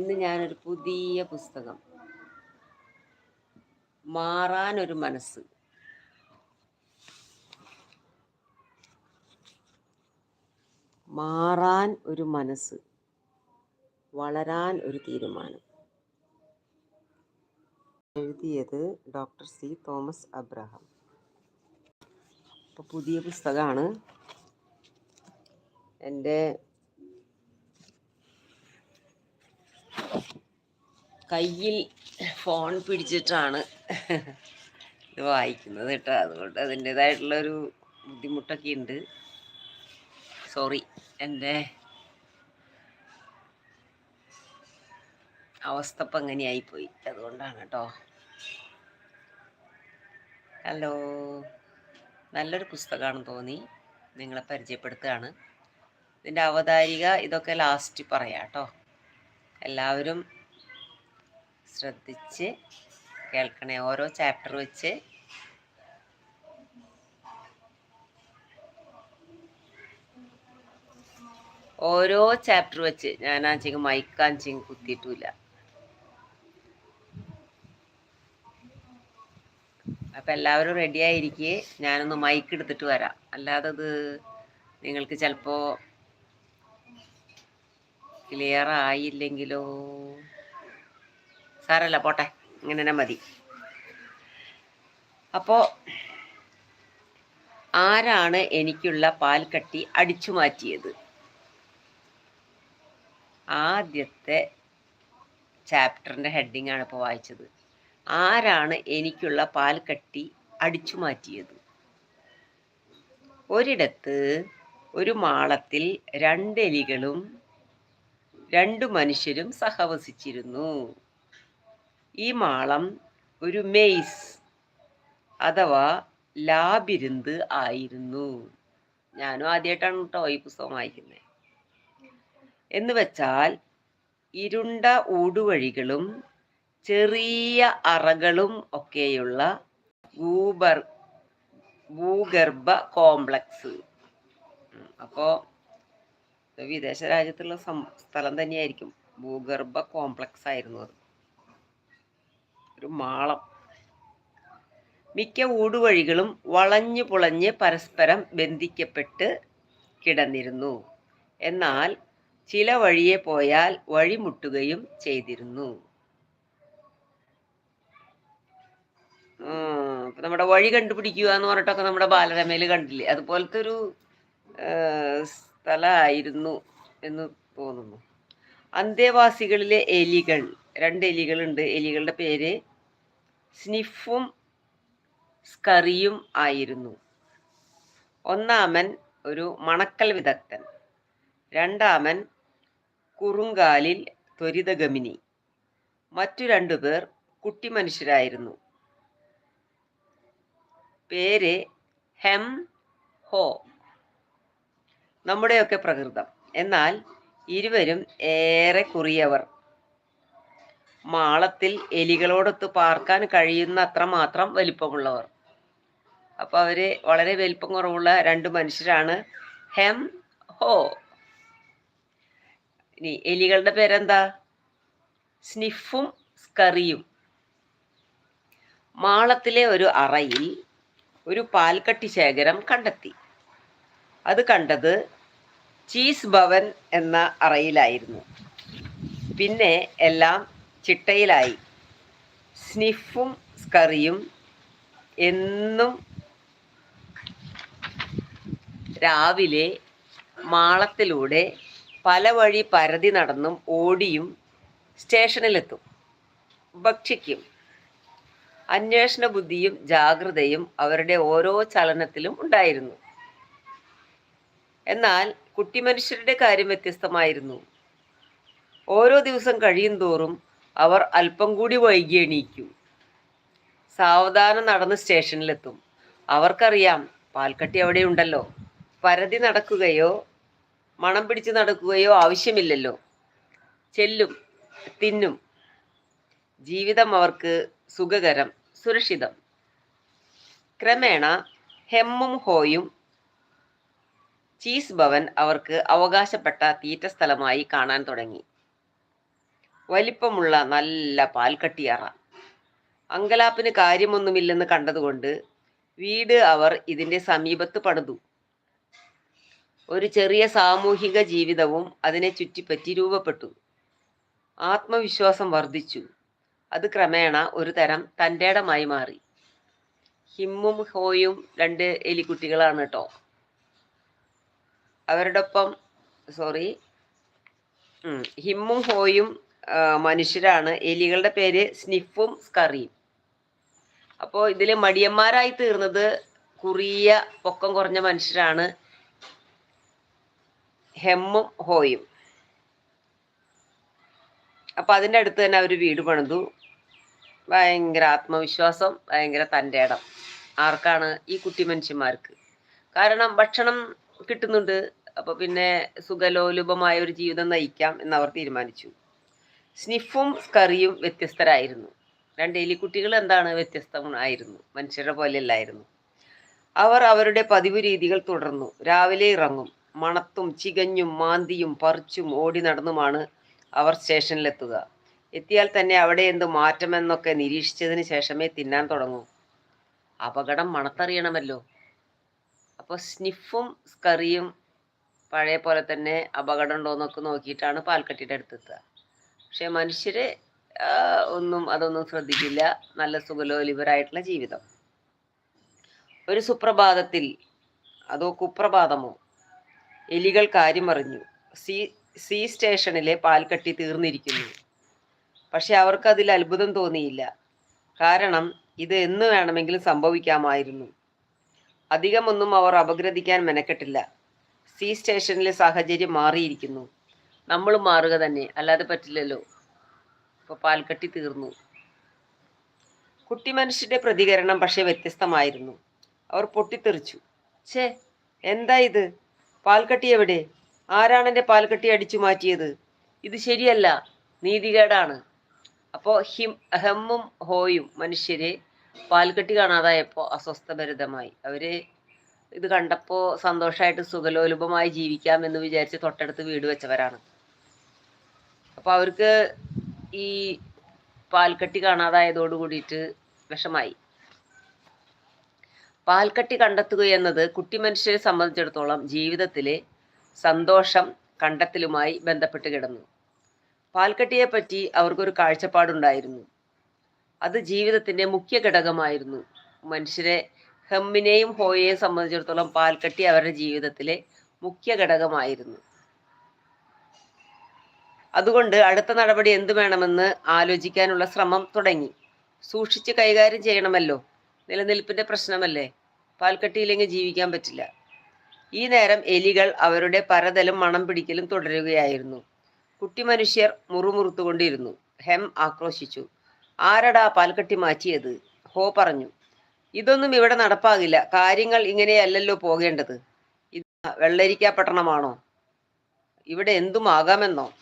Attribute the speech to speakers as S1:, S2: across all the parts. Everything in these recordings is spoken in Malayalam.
S1: ഇന്ന് ഞാനൊരു പുതിയ പുസ്തകം. മാറാൻ ഒരു മനസ്സ്. മാറാൻ ഒരു മനസ്സ്. വളരാൻ ഒരു തീരുമാനം. എഴുതിയത് ഡോക്ടർ സി തോമസ് അബ്രഹാം. അപ്പോൾ പുതിയ പുസ്തകമാണ്. എന്റെ കയ്യിൽ ഫോൺ പിടിച്ചിട്ടാണ് ഇത് വായിക്കുന്നത് കേട്ടോ. അതുകൊണ്ട് അതിന്റെതായിട്ടുള്ളൊരു ബുദ്ധിമുട്ടൊക്കെ ഉണ്ട്. സോറി എന്റെ അവസ്ഥ ഇപ്പം അങ്ങനെയായിപ്പോയി അതുകൊണ്ടാണ് കേട്ടോ. ഹലോ നല്ലൊരു പുസ്തകമാണെന്ന് തോന്നി. നിങ്ങളെ പരിചയപ്പെടുത്തുകയാണ്. ഇതിന്റെ അവതാരിക ഇതൊക്കെ ലാസ്റ്റ് പറയാം കേട്ടോ. എല്ലാവരും ശ്രദ്ധിച്ച് കേൾക്കണേ. ഓരോ ചാപ്റ്റർ വെച്ച്. ഓരോ ചാപ്റ്റർ വെച്ച്. ഞാൻ ആ ചിങ്ങ മൈക്കാൻ ചിങ് കുത്തിയിട്ടില്ല. അപ്പം എല്ലാവരും റെഡി ആയിരിക്കെ. ഞാനൊന്ന് മൈക്ക് എടുത്തിട്ട് വരാം. അല്ലാതെ അത് നിങ്ങൾക്ക് ചിലപ്പോൾ ക്ലിയർ ആയില്ലെങ്കിലോ സാരല്ല പോട്ടെ. ഇങ്ങനെ തന്നെ മതി. അപ്പോ ആരാണ് എനിക്കുള്ള പാൽക്കട്ടി അടിച്ചു മാറ്റിയത്? ആദ്യത്തെ ചാപ്റ്ററിന്റെ ഹെഡിങ് ആണ് ഇപ്പോൾ വായിച്ചത്. ആരാണ് എനിക്കുള്ള പാൽക്കട്ടി അടിച്ചു മാറ്റിയത്? ഒരിടത്ത് ഒരു മാളത്തിൽ രണ്ടെലികളും രണ്ടു മനുഷ്യരും സഹവസിച്ചിരുന്നു. ഈ മാളം ഒരു മെയ്സ് അഥവാ ലാബിരുന്ത് ആയിരുന്നു. ഞാനും ആദ്യമായിട്ടാണ് കേട്ടോ ഈ പുസ്തകം വായിക്കുന്നത് എന്നുവെച്ചാൽ ഇരുണ്ട ഊടുവഴികളും ചെറിയ അറകളും ഒക്കെയുള്ള ഭൂബർ ഭൂഗർഭ കോംപ്ലക്സ്. അപ്പോൾ വിദേശ രാജ്യത്തുള്ള സ്ഥലം തന്നെയായിരിക്കും. ഭൂഗർഭ കോംപ്ലക്സ് ആയിരുന്നു അത്. ഒരു മാളം. മിക്ക ഊടുവഴികളും വളഞ്ഞു പുളഞ്ഞ് പരസ്പരം ബന്ധിക്കപ്പെട്ട് കിടന്നിരുന്നു. എന്നാൽ ചില വഴിയെ പോയാൽ വഴിമുട്ടുകയും ചെയ്തിരുന്നു. നമ്മുടെ വഴി കണ്ടുപിടിക്കുക എന്ന് പറഞ്ഞിട്ടൊക്കെ നമ്മുടെ ബാലരമയിൽ കണ്ടില്ലേ? അതുപോലത്തെ ഒരു സ്ഥലമായിരുന്നു എന്ന് തോന്നുന്നു. അന്തേവാസികളിലെ എലികൾ രണ്ട് എലികളുണ്ട്. എലികളുടെ പേര് സ്നിഫും സ്കറിയും ആയിരുന്നു. ഒന്നാമൻ ഒരു മണക്കൽ വിദഗ്ധൻ. രണ്ടാമൻ കുറുങ്കാലിൽ ത്വരിതഗമിനി. മറ്റു രണ്ടുപേർ കുട്ടി മനുഷ്യരായിരുന്നു പേര് ഹെം ഹോ. നമ്മുടെയൊക്കെ പ്രകൃതം. എന്നാൽ ഇരുവരും ഏറെ കുറിയവർ. മാളത്തിൽ എലികളോടൊത്ത് പാർക്കാൻ കഴിയുന്ന അത്ര മാത്രം വലിപ്പമുള്ളവർ. അപ്പൊ അവർ വളരെ വലിപ്പം കുറവുള്ള രണ്ട് മനുഷ്യരാണ്. ഹെം ഹോ. ഇനി എലികളുടെ പേരെന്താ? സ്നിഫും സ്കറിയും. മാളത്തിലെ ഒരു അറയിൽ ഒരു പാൽക്കട്ടി ശേഖരം കണ്ടെത്തി. അത് കണ്ടത് ചീസ് ഭവൻ എന്ന അറയിലായിരുന്നു. പിന്നെ എല്ലാം ചിട്ടയിലായി. സ്നിഫും സ്കറിയും എന്നും രാവിലെ മാളത്തിലൂടെ പല വഴി പരതി നടന്നും ഓടിയും സ്റ്റേഷനിലെത്തും. ഭക്ഷിക്കും. അന്വേഷണ ബുദ്ധിയും ജാഗ്രതയും അവരുടെ ഓരോ ചലനത്തിലും ഉണ്ടായിരുന്നു. എന്നാൽ കുട്ടി മനുഷ്യരുടെ കാര്യം വ്യത്യസ്തമായിരുന്നു. ഓരോ ദിവസം കഴിയും തോറും അവർ അല്പം കൂടി വൈകി എണീക്കും. സാവധാനം നടന്ന് സ്റ്റേഷനിലെത്തും. അവർക്കറിയാം പാൽക്കട്ടി അവിടെ ഉണ്ടല്ലോ പരതി നടക്കുകയോ മണം പിടിച്ച് നടക്കുകയോ ആവശ്യമില്ലല്ലോ. ചെല്ലും തിന്നും. ജീവിതം അവർക്ക് സുഖകരം സുരക്ഷിതം. ക്രമേണ ഹെമ്മും ഹോയും ചീസ് ഭവൻ അവർക്ക് അവകാശപ്പെട്ട തീറ്റ സ്ഥലമായി കാണാൻ തുടങ്ങി. വലിപ്പമുള്ള നല്ല പാൽക്കട്ടിയറ. അങ്കലാപ്പിന് കാര്യമൊന്നുമില്ലെന്ന് കണ്ടതുകൊണ്ട് വീട് അവർ ഇതിന്റെ സമീപത്ത് പണിതു. ഒരു ചെറിയ സാമൂഹിക ജീവിതവും അതിനെ ചുറ്റിപ്പറ്റി രൂപപ്പെട്ടു. ആത്മവിശ്വാസം വർദ്ധിച്ചു. അത് ക്രമേണ ഒരു തരം തന്റെടമായി മാറി. ഹിമ്മും ഹോയും രണ്ട് എലിക്കുട്ടികളാണ് കേട്ടോ അവരുടെ ഒപ്പം സോറി ഹിമ്മും ഹോയും മനുഷ്യരാണ്. എലികളുടെ പേര് സ്നിഫും സ്കറിയും. അപ്പോൾ ഇതിൽ മടിയന്മാരായി തീർന്നത് കുറിയ പൊക്കം കുറഞ്ഞ മനുഷ്യരാണ് ഹെമ്മും ഹോയും. അപ്പൊ അതിന്റെ അടുത്ത് തന്നെ അവർ വീട് പണിതു. ഭയങ്കര ആത്മവിശ്വാസം ഭയങ്കര തന്റെ ഇടം. ആർക്കാണ് ഈ കുട്ടി മനുഷ്യന്മാർക്ക്? കാരണം ഭക്ഷണം കിട്ടുന്നുണ്ട്. അപ്പൊ പിന്നെ സുഖലോലുപമായ ഒരു ജീവിതം നയിക്കാം എന്നവർ തീരുമാനിച്ചു. സ്നിഫും സ്കറിയും വ്യത്യസ്തരായിരുന്നു. രണ്ട് എലിക്കുട്ടികൾ എന്താണ് വ്യത്യസ്തമായിരുന്നു മനുഷ്യരുടെ പോലെയല്ലായിരുന്നു. അവർ അവരുടെ പതിവ് രീതികൾ തുടർന്നു. രാവിലെ ഇറങ്ങും. മണത്തും ചികഞ്ഞും മാന്തിയും പറിച്ചും ഓടി നടന്നുമാണ് അവർ സ്റ്റേഷനിലെത്തുക. എത്തിയാൽ തന്നെ അവിടെ എന്ത് മാറ്റമെന്നൊക്കെ നിരീക്ഷിച്ചതിന് ശേഷമേ തിന്നാൻ തുടങ്ങൂ. അപകടം മണത്തറിയണമല്ലോ. അപ്പോൾ സ്നിഫും സ്കറിയും പഴയ പോലെ തന്നെ അപകടം ഉണ്ടോന്നൊക്കെ നോക്കിയിട്ടാണ് പാൽക്കട്ടിയുടെ അടുത്തെത്തുക. പക്ഷെ മനുഷ്യര് ഒന്നും അതൊന്നും ശ്രദ്ധിക്കില്ല. നല്ല സുഖലോലിപരായിട്ടുള്ള ജീവിതം. ഒരു സുപ്രഭാതത്തിൽ അതോ കുപ്രഭാതമോ എലികൾ കാര്യമറിഞ്ഞു. സി സി സ്റ്റേഷനിലെ പാൽക്കട്ടി തീർന്നിരിക്കുന്നു. പക്ഷെ അവർക്ക് അതിൽ അത്ഭുതം തോന്നിയില്ല. കാരണം ഇത് എന്ന് വേണമെങ്കിലും സംഭവിക്കാമായിരുന്നു. അധികമൊന്നും അവർ അപഗ്രഥിക്കാൻ മെനക്കെട്ടില്ല. സി സ്റ്റേഷനിലെ സാഹചര്യം മാറിയിരിക്കുന്നു. നമ്മൾ മാറുക തന്നെ. അല്ലാതെ പറ്റില്ലല്ലോ. ഇപ്പൊ പാൽക്കട്ടി തീർന്നു. കുട്ടി മനുഷ്യന്റെ പ്രതികരണം പക്ഷെ വ്യത്യസ്തമായിരുന്നു. അവർ പൊട്ടിത്തെറിച്ചു. ഛേ എന്താ ഇത്? പാൽക്കട്ടി എവിടെ? ആരാണ് എന്റെ പാൽക്കട്ടി അടിച്ചു മാറ്റിയത്? ഇത് ശരിയല്ല. നീതികേടാണ്. അപ്പോൾ ഹിം ഹെമ്മും ഹോയും മനുഷ്യരെ പാൽക്കട്ടി കാണാതായപ്പോൾ അസ്വസ്ഥഭരിതമായി. അവർ ഇത് കണ്ടപ്പോൾ സന്തോഷമായിട്ട് സുഖലോലുപമായി ജീവിക്കാം എന്ന് വിചാരിച്ച് തൊട്ടടുത്ത് വീട് വെച്ചവരാണ്. അപ്പോൾ അവർക്ക് ഈ പാൽക്കട്ടി കാണാതായതോട് കൂടിയിട്ട് വിഷമായി. പാൽക്കട്ടി കണ്ടെത്തുക എന്നത് കുട്ടി മനുഷ്യരെ സംബന്ധിച്ചിടത്തോളം ജീവിതത്തിലെ സന്തോഷം കണ്ടെത്തലുമായി ബന്ധപ്പെട്ട് കിടന്നു. പാൽക്കട്ടിയെ പറ്റി അവർക്കൊരു കാഴ്ചപ്പാടുണ്ടായിരുന്നു. അത് ജീവിതത്തിന്റെ മുഖ്യ ഘടകമായിരുന്നു മനുഷ്യരെ ഹെമ്മിനെയും ഹോയെയും സംബന്ധിച്ചിടത്തോളം പാൽക്കട്ടി അവരുടെ ജീവിതത്തിലെ മുഖ്യ ഘടകമായിരുന്നു. അതുകൊണ്ട് അടുത്ത നടപടി എന്തു വേണമെന്ന് ആലോചിക്കാനുള്ള ശ്രമം തുടങ്ങി. സൂക്ഷിച്ച് കൈകാര്യം ചെയ്യണമല്ലോ. നിലനിൽപ്പിന്റെ പ്രശ്നമല്ലേ? പാൽക്കട്ടിയില്ലെങ്കിൽ ജീവിക്കാൻ പറ്റില്ല. ഈ നേരം എലികൾ അവരുടെ പരതലും മണം പിടിക്കലും തുടരുകയായിരുന്നു. കുട്ടി മനുഷ്യർ മുറുമുറുത്തുകൊണ്ടിരുന്നു. ഹെം ആക്രോശിച്ചു. ആരടാ പാൽക്കട്ടി മാറ്റിയത്? ഹോ പറഞ്ഞു. ഇതൊന്നും ഇവിടെ നടപ്പാകില്ല. കാര്യങ്ങൾ ഇങ്ങനെയല്ലല്ലോ പോകേണ്ടത്. ഇത് വെള്ളരിക്ക പട്ടണമാണോ ഇവിടെ എന്തുമാകാമെന്നോ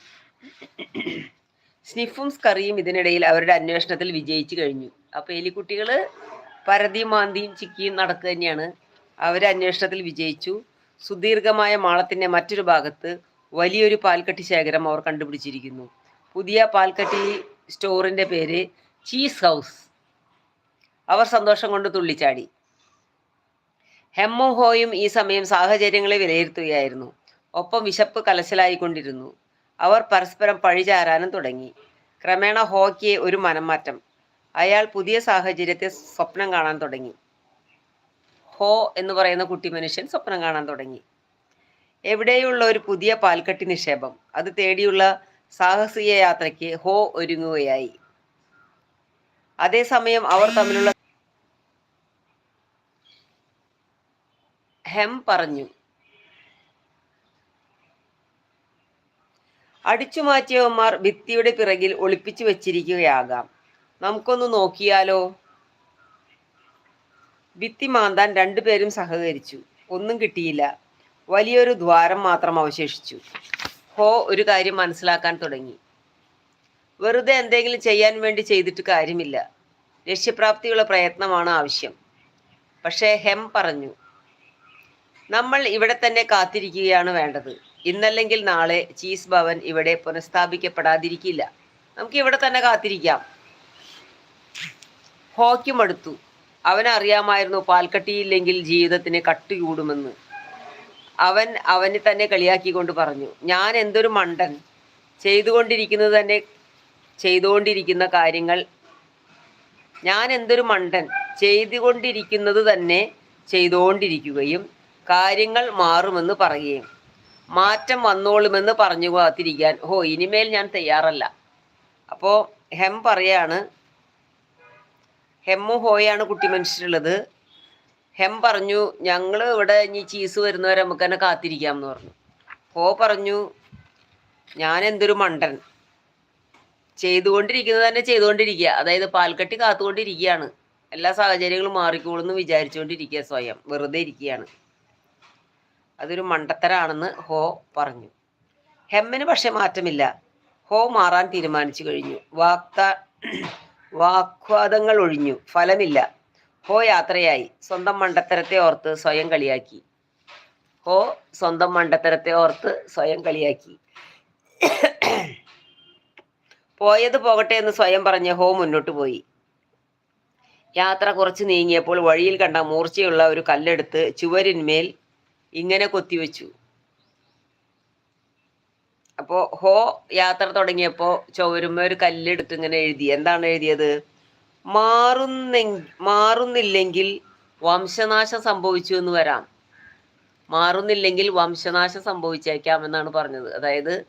S1: സ്നിഫും സ്കറിയും ഇതിനിടയിൽ അവരുടെ അന്വേഷണത്തിൽ വിജയിച്ചു കഴിഞ്ഞു. അപ്പൊ എലിക്കുട്ടികൾ പരതിയും മാന്തിയും ചിക്കിയും നടക്കുക തന്നെയാണ്. അവരെ അന്വേഷണത്തിൽ വിജയിച്ചു. സുദീർഘമായ മാളത്തിന്റെ മറ്റൊരു ഭാഗത്ത് വലിയൊരു പാൽക്കട്ടി ശേഖരം അവർ കണ്ടുപിടിച്ചിരിക്കുന്നു. പുതിയ പാൽക്കട്ടി സ്റ്റോറിന്റെ പേര് ചീസ് ഹൗസ്. അവർ സന്തോഷം കൊണ്ട് തുള്ളിച്ചാടി. ഹെമ്മും ഹോയും ഈ സമയം സാഹചര്യങ്ങളെ വിലയിരുത്തുകയായിരുന്നു. ഒപ്പം വിശപ്പ് കലശലായിക്കൊണ്ടിരുന്നു. അവർ പരസ്പരം പഴിചാരാനും തുടങ്ങി. ക്രമേണ ഹോക്കിയെ ഒരു മനംമാറ്റം. അയാൾ പുതിയ സാഹചര്യത്തെ സ്വപ്നം കാണാൻ തുടങ്ങി. ഹോ എന്ന് പറയുന്ന കുട്ടി മനുഷ്യൻ സ്വപ്നം കാണാൻ തുടങ്ങി. എവിടെയുള്ള ഒരു പുതിയ പാൽക്കട്ടി നിക്ഷേപം. അത് തേടിയുള്ള സാഹസിക യാത്രയ്ക്ക് ഹോ ഒരുങ്ങുകയായി. അതേസമയം അവർ തമ്മിലുള്ള ഹെം പറഞ്ഞു. അടിച്ചു മാറ്റിയവന്മാർ ഭിത്തിയുടെ പിറകിൽ ഒളിപ്പിച്ചു വെച്ചിരിക്കുകയാകാം. നമുക്കൊന്ന് നോക്കിയാലോ? ഭിത്തി മാന്താൻ രണ്ടുപേരും സഹകരിച്ചു. ഒന്നും കിട്ടിയില്ല. വലിയൊരു ദ്വാരം മാത്രം അവശേഷിച്ചു. ഹോ ഒരു കാര്യം മനസ്സിലാക്കാൻ തുടങ്ങി. വെറുതെ എന്തെങ്കിലും ചെയ്യാൻ വേണ്ടി ചെയ്തിട്ട് കാര്യമില്ല. ലക്ഷ്യപ്രാപ്തിയുള്ള പ്രയത്നമാണ് ആവശ്യം. പക്ഷേ ഹെം പറഞ്ഞു നമ്മൾ ഇവിടെ തന്നെ കാത്തിരിക്കുകയാണ് വേണ്ടത്. ഇന്നല്ലെങ്കിൽ നാളെ ചീസ് ഭവൻ ഇവിടെ പുനഃസ്ഥാപിക്കപ്പെടാതിരിക്കില്ല. നമുക്ക് ഇവിടെ തന്നെ കാത്തിരിക്കാം. ഹോക്കും അടുത്തു അവനറിയാമായിരുന്നു പാൽക്കട്ടിയില്ലെങ്കിൽ ജീവിതത്തിന് കട്ട് കൂടുമെന്ന് അവൻ അവനെ തന്നെ കളിയാക്കിക്കൊണ്ട് പറഞ്ഞു ഞാൻ എന്തൊരു മണ്ടൻ. ചെയ്തുകൊണ്ടിരിക്കുന്നത് തന്നെ ചെയ്തുകൊണ്ടിരിക്കുന്ന കാര്യങ്ങൾ ഞാൻ എന്തൊരു മണ്ടൻ. ചെയ്തുകൊണ്ടിരിക്കുന്നത് തന്നെ ചെയ്തുകൊണ്ടിരിക്കുകയും കാര്യങ്ങൾ മാറുമെന്ന് പറയുകയും മാറ്റം വന്നോളുമെന്ന് പറഞ്ഞു കാത്തിരിക്കാൻ. ഹോ ഇനിമേൽ ഞാൻ തയ്യാറല്ല. അപ്പോൾ ഹെം പറയാണ് ഹെമ്മു ഹോയാണ് കുട്ടി മനുഷ്യരുള്ളത്. ഹെം പറഞ്ഞു ഞങ്ങൾ ഇവിടെ ഇനി ചീസ് വരുന്നവരെ നമുക്ക് തന്നെ കാത്തിരിക്കാം എന്ന് പറഞ്ഞു. ഹോ പറഞ്ഞു ഞാൻ എന്തൊരു മണ്ടൻ. ചെയ്തുകൊണ്ടിരിക്കുന്നത് തന്നെ ചെയ്തുകൊണ്ടിരിക്കുക. അതായത് പാൽക്കട്ടി കാത്തുകൊണ്ടിരിക്കുകയാണ്. എല്ലാ സാഹചര്യങ്ങളും മാറിക്കോളും എന്ന് വിചാരിച്ചുകൊണ്ടിരിക്കുക സ്വയം. വെറുതെ ഇരിക്കുകയാണ്. അതൊരു മണ്ടത്തരാണെന്ന് ഹോ പറഞ്ഞു. ഹെമ്മിന് പക്ഷെ മാറ്റമില്ല. ഹോ മാറാൻ തീരുമാനിച്ചു കഴിഞ്ഞു. വാക്ത വാഗ്വാദങ്ങൾ ഒഴിഞ്ഞു. ഫലമില്ല. ഹോ യാത്രയായി. സ്വന്തം മണ്ടത്തരത്തെ ഓർത്ത് സ്വയം കളിയാക്കി. ഹോ സ്വന്തം മണ്ടത്തരത്തെ ഓർത്ത് സ്വയം കളിയാക്കി. പോയത് പോകട്ടെ എന്ന് സ്വയം പറഞ്ഞ് ഹോ മുന്നോട്ട് പോയി. യാത്ര കുറച്ച് നീങ്ങിയപ്പോൾ വഴിയിൽ കണ്ട മൂർച്ചയുള്ള ഒരു കല്ലെടുത്ത് ചുവരിന്മേൽ ഇങ്ങനെ കൊത്തിവെച്ചു അപ്പോൾ ഹോ യാത്ര തുടങ്ങിയപ്പോൾ ചുവരുമ്മ ഒരു കല്ലെടുത്ത് ഇങ്ങനെ എഴുതി. എന്താണ് എഴുതിയത്? മാറുന്നെ മാറുന്നില്ലെങ്കിൽ വംശനാശം സംഭവിച്ചു എന്ന് വരാം. മാറുന്നില്ലെങ്കിൽ വംശനാശം സംഭവിച്ചേക്കാം എന്നാണ് പറഞ്ഞത്. അതായത്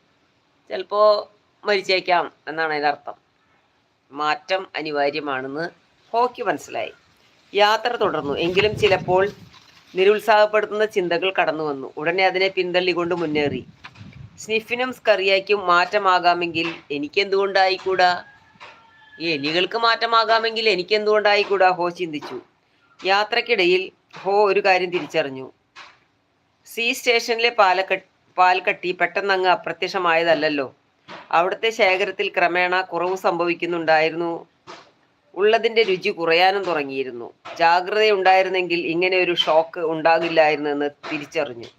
S1: ചിലപ്പോൾ മരിച്ചേക്കാം എന്നാണ് അതിന്റെ അർത്ഥം. മാറ്റം അനിവാര്യമാണെന്ന് ഹോക്കി മനസ്സിലായി. യാത്ര തുടർന്നു. എങ്കിലും ചിലപ്പോൾ നിരുത്സാഹപ്പെടുത്തുന്ന ചിന്തകൾ കടന്നു വന്നു. ഉടനെ അതിനെ പിന്തള്ളിക്കൊണ്ട് മുന്നേറി. സ്നിഫിനും സ്കറിയയ്ക്കും മാറ്റമാകാമെങ്കിൽ എനിക്കെന്തുകൊണ്ടായിക്കൂടാ? ഈ എലികൾക്ക് മാറ്റമാകാമെങ്കിൽ എനിക്കെന്തുകൊണ്ടായിക്കൂടാ? ഹോ ചിന്തിച്ചു. യാത്രക്കിടയിൽ ഹോ ഒരു കാര്യം തിരിച്ചറിഞ്ഞു. സി സ്റ്റേഷനിലെ പാലക്കട്ട് പാൽക്കട്ടി പെട്ടെന്നങ്ങ് അപ്രത്യക്ഷമായതല്ലല്ലോ. അവിടുത്തെ ശേഖരത്തിൽ ക്രമേണ കുറവ് സംഭവിക്കുന്നുണ്ടായിരുന്നു. ഉള്ളതിന്റെ രുചി കുറയാനും തുടങ്ങിയിരുന്നു. ജാഗ്രതയുണ്ടായിരുന്നെങ്കിൽ ഇങ്ങനെ ഒരു ഷോക്ക് ഉണ്ടാകില്ലായിരുന്നു എന്ന് തിരിച്ചറിഞ്ഞു.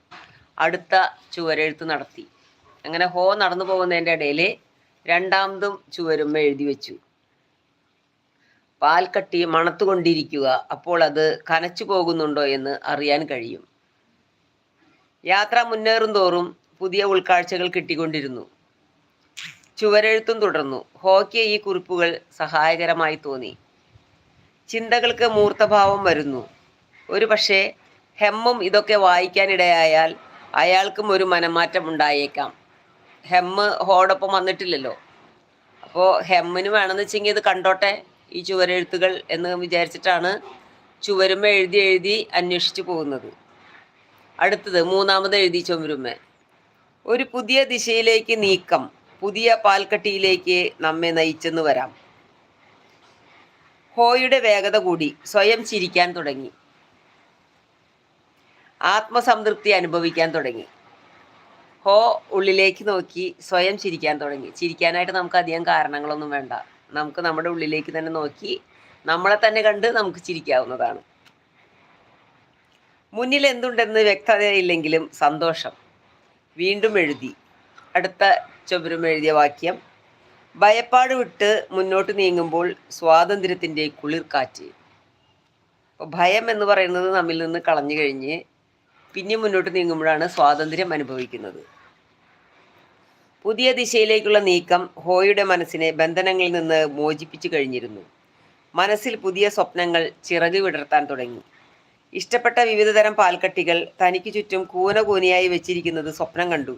S1: അടുത്ത ചുവരെഴുത്ത് നടത്തി. അങ്ങനെ ഹോ നടന്നു പോകുന്നതിന്റെ ഇടയിൽ രണ്ടാമതും ചുവരുമ്മ എഴുതി വെച്ചു. പാൽക്കട്ടി മണത്തുകൊണ്ടിരിക്കുക അപ്പോൾ അത് കനച്ചു പോകുന്നുണ്ടോ എന്ന് അറിയാൻ കഴിയും. യാത്ര മുന്നേറും തോറും പുതിയ ഉൾക്കാഴ്ചകൾ കിട്ടിക്കൊണ്ടിരുന്നു. ചുവരെഴുത്തും തുടർന്നു. ഹോക്കിയെ ഈ കുറിപ്പുകൾ സഹായകരമായി തോന്നി. ചിന്തകൾക്ക് മൂർത്തഭാവം വരുന്നു. ഒരു പക്ഷേ ഹെമ്മും ഇതൊക്കെ വായിക്കാനിടയായാൽ അയാൾക്കും ഒരു മനമാറ്റം ഉണ്ടായേക്കാം. ഹെമ്മ് ഹോടൊപ്പം വന്നിട്ടില്ലല്ലോ. അപ്പോൾ ഹെമ്മിന് വേണമെന്ന് വെച്ചെങ്കിൽ ഇത് കണ്ടോട്ടെ ഈ ചുവരെഴുത്തുകൾ എന്ന് വിചാരിച്ചിട്ടാണ് ചുവരുമ്മ എഴുതി എഴുതി അന്വേഷിച്ചു പോകുന്നത്. അടുത്തത് മൂന്നാമത് എഴുതി ചുവരുമ്മ. ഒരു പുതിയ ദിശയിലേക്ക് നീക്കം. പുതിയ പാൽക്കട്ടിയിലേക്ക് നമ്മെ നയിച്ചെന്ന് വരാം. ഹോയുടെ വേഗത കൂടി സ്വയം ചിരിക്കാൻ തുടങ്ങി. ആത്മസംതൃപ്തി അനുഭവിക്കാൻ തുടങ്ങി. ഹോ ഉള്ളിലേക്ക് നോക്കി സ്വയം ചിരിക്കാൻ തുടങ്ങി. ചിരിക്കാനായിട്ട് നമുക്ക് അധികം കാരണങ്ങളൊന്നും വേണ്ട. നമുക്ക് നമ്മുടെ ഉള്ളിലേക്ക് തന്നെ നോക്കി നമ്മളെ തന്നെ കണ്ട് നമുക്ക് ചിരിക്കാവുന്നതാണ്. മുന്നിൽ എന്തുണ്ടെന്ന് വ്യക്തതയില്ലെങ്കിലും സന്തോഷം. വീണ്ടും എഴുതി. അടുത്ത ചുവരും എഴുതിയ വാക്യം ഭയപ്പാട് വിട്ട് മുന്നോട്ട് നീങ്ങുമ്പോൾ സ്വാതന്ത്ര്യത്തിന്റെ കുളിർക്കാറ്റ്. ഭയം എന്ന് പറയുന്നത് നമ്മിൽ നിന്ന് കളഞ്ഞു കഴിഞ്ഞ് പിന്നെ മുന്നോട്ട് നീങ്ങുമ്പോഴാണ് സ്വാതന്ത്ര്യം അനുഭവിക്കുന്നത്. പുതിയ ദിശയിലേക്കുള്ള നീക്കം ഹോയുടെ മനസ്സിനെ ബന്ധനങ്ങളിൽ നിന്ന് മോചിപ്പിച്ചു കഴിഞ്ഞിരുന്നു. മനസ്സിൽ പുതിയ സ്വപ്നങ്ങൾ ചിറക് വിടർത്താൻ തുടങ്ങി. ഇഷ്ടപ്പെട്ട വിവിധതരം പാൽക്കട്ടികൾ തനിക്ക് ചുറ്റും കൂന കൂനയായി വെച്ചിരിക്കുന്നത് സ്വപ്നം കണ്ടു.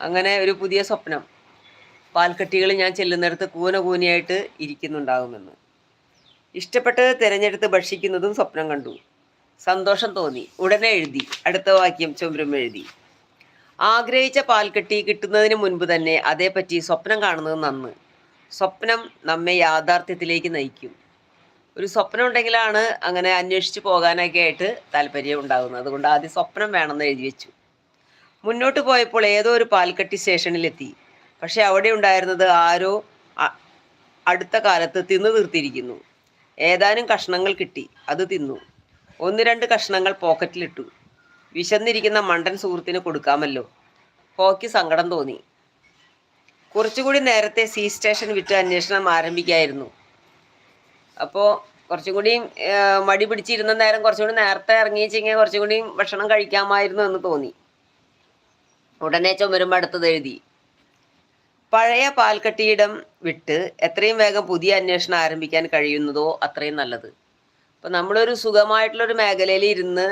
S1: അങ്ങനെ ഒരു പുതിയ സ്വപ്നം. പാൽക്കട്ടികൾ ഞാൻ ചെല്ലുന്നിടത്ത് കൂന കൂനയായിട്ട് ഇരിക്കുന്നുണ്ടാകുമെന്ന്. ഇഷ്ടപ്പെട്ടത് തിരഞ്ഞെടുത്ത് ഭക്ഷിക്കുന്നതും സ്വപ്നം കണ്ടു. സന്തോഷം തോന്നി. ഉടനെ എഴുതി. അടുത്ത വാക്യം ചുമരും എഴുതി. ആഗ്രഹിച്ച പാൽക്കട്ടി കിട്ടുന്നതിന് മുൻപ് തന്നെ അതേപ്പറ്റി സ്വപ്നം കാണുന്നത് നന്ന്. സ്വപ്നം നമ്മെ യാഥാർത്ഥ്യത്തിലേക്ക് നയിക്കും. ഒരു സ്വപ്നം ഉണ്ടെങ്കിലാണ് അങ്ങനെ അന്വേഷിച്ച് പോകാനൊക്കെ ആയിട്ട് താല്പര്യം ഉണ്ടാകുന്നത്. അതുകൊണ്ട് ആദ്യം സ്വപ്നം വേണമെന്ന് എഴുതി വെച്ചു. മുന്നോട്ട് പോയപ്പോൾ ഏതോ ഒരു പാൽക്കട്ടി സ്റ്റേഷനിലെത്തി. പക്ഷെ അവിടെ ഉണ്ടായിരുന്നത് ആരോ അടുത്ത കാലത്ത് തിന്നു തീർത്തിരിക്കുന്നു. ഏതാനും കഷ്ണങ്ങൾ കിട്ടി അത് തിന്നു. ഒന്ന് രണ്ട് കഷ്ണങ്ങൾ പോക്കറ്റിലിട്ടു. വിശന്നിരിക്കുന്ന മണ്ടൻ സുഹൃത്തിന് കൊടുക്കാമല്ലോ. ഹോക്കി സങ്കടം തോന്നി. കുറച്ചുകൂടി നേരത്തെ സി സ്റ്റേഷൻ വിട്ട് അന്വേഷണം ആരംഭിക്കായിരുന്നു. അപ്പോൾ കുറച്ചും കൂടി മടി പിടിച്ചിരുന്ന നേരം കുറച്ചും കൂടി നേരത്തെ ഇറങ്ങിച്ചെങ്കിൽ കുറച്ചും കൂടി ഭക്ഷണം കഴിക്കാമായിരുന്നു എന്ന് തോന്നി. ഉടനെ ചുമരുമ്പ് അടുത്തത് എഴുതി. പഴയ പാൽക്കട്ടിയിടം വിട്ട് എത്രയും വേഗം പുതിയ അന്വേഷണം ആരംഭിക്കാൻ കഴിയുന്നതോ അത്രയും നല്ലത്. അപ്പം നമ്മളൊരു സുഖമായിട്ടുള്ളൊരു മേഖലയിൽ ഇരുന്ന്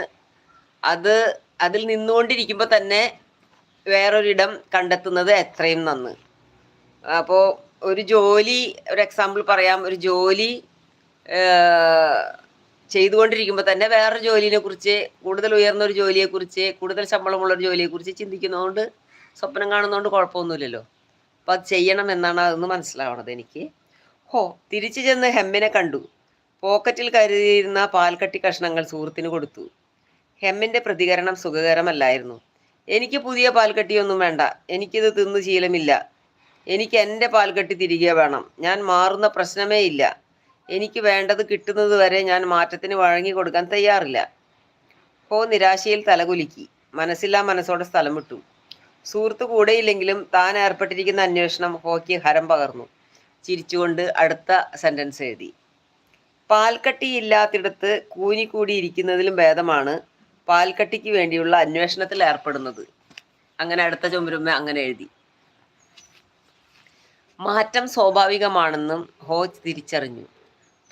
S1: അത് അതിൽ നിന്നുകൊണ്ടിരിക്കുമ്പോൾ തന്നെ വേറൊരിടം കണ്ടെത്തുന്നത് എത്രയും നന്ന്. അപ്പോൾ ഒരു ജോലി ഒരു എക്സാമ്പിൾ പറയാം ഒരു ജോലി ചെയ്തുകൊണ്ടിരിക്കുമ്പോൾ തന്നെ വേറൊരു ജോലിനെ കുറിച്ച് കൂടുതൽ ഉയർന്ന ഒരു ജോലിയെക്കുറിച്ച് കൂടുതൽ ശമ്പളമുള്ള ഒരു ജോലിയെക്കുറിച്ച് ചിന്തിക്കുന്നതുകൊണ്ട് സ്വപ്നം കാണുന്നതുകൊണ്ട് കുഴപ്പമൊന്നുമില്ലല്ലോ. അപ്പം അത് ചെയ്യണം എന്നാണ് അതൊന്ന് മനസ്സിലാവണത് എനിക്ക്. ഹോ തിരിച്ചു ചെന്ന് ഹെമ്മിനെ കണ്ടു. പോക്കറ്റിൽ കരുതിയിരുന്ന പാൽക്കട്ടി കഷ്ണങ്ങൾ സുഹൃത്തിന് കൊടുത്തു. ഹെമ്മിന്റെ പ്രതികരണം സുഖകരമല്ലായിരുന്നു. എനിക്ക് പുതിയ പാൽക്കട്ടിയൊന്നും വേണ്ട. എനിക്കിത് തിന്നു ശീലമില്ല. എനിക്ക് എന്റെ പാൽക്കട്ടി തിരികെ വേണം. ഞാൻ മാറുന്ന പ്രശ്നമേ ഇല്ല. എനിക്ക് വേണ്ടത് കിട്ടുന്നത് വരെ ഞാൻ മാറ്റത്തിന് വഴങ്ങി കൊടുക്കാൻ തയ്യാറില്ല. ഹോ നിരാശയിൽ തലകുലുക്കി. മനസ്സില്ലാ മനസ്സോടെ സ്ഥലം വിട്ടു. സുഹൃത്ത് കൂടെയില്ലെങ്കിലും താൻ ഏർപ്പെട്ടിരിക്കുന്ന അന്വേഷണം ഹോക്കി ഹരം പകർന്നു. ചിരിച്ചുകൊണ്ട് അടുത്ത സെന്റൻസ് എഴുതി. പാൽക്കട്ടി ഇല്ലാത്തിടത്ത് കൂനിക്കൂടിയിരിക്കുന്നതിലും ഭേദമാണ് പാൽക്കട്ടിക്ക് വേണ്ടിയുള്ള അന്വേഷണത്തിൽ ഏർപ്പെടുന്നത്. അങ്ങനെ അടുത്ത ചുമരുമ്മ അങ്ങനെ എഴുതി. മാറ്റം സ്വാഭാവികമാണെന്നും ഹോജ് തിരിച്ചറിഞ്ഞു.